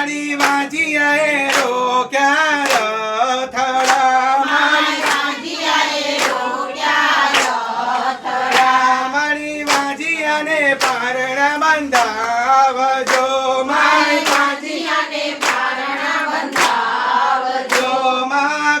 મારી વાંચિયાએ રોક્યા રથડા. મારી વાંચિયાએ રોક્યા રથડા. મારી વાંચિયાને પારણા બંધાવજો. મારી વાંચિયાને પારણા બંધાવજો. માં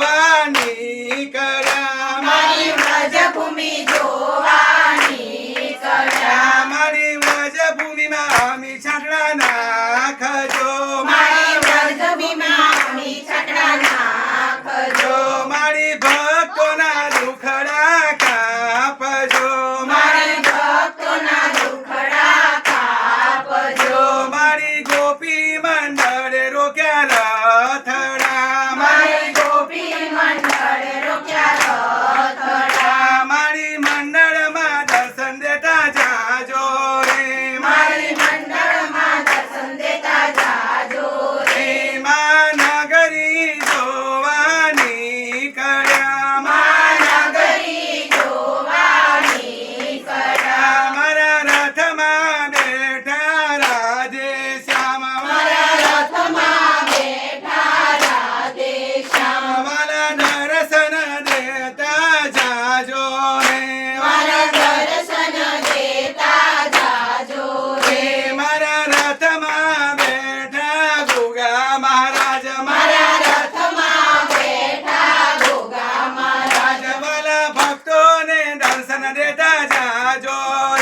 Rádio!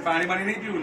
પાણી પાણી નહીં પીવું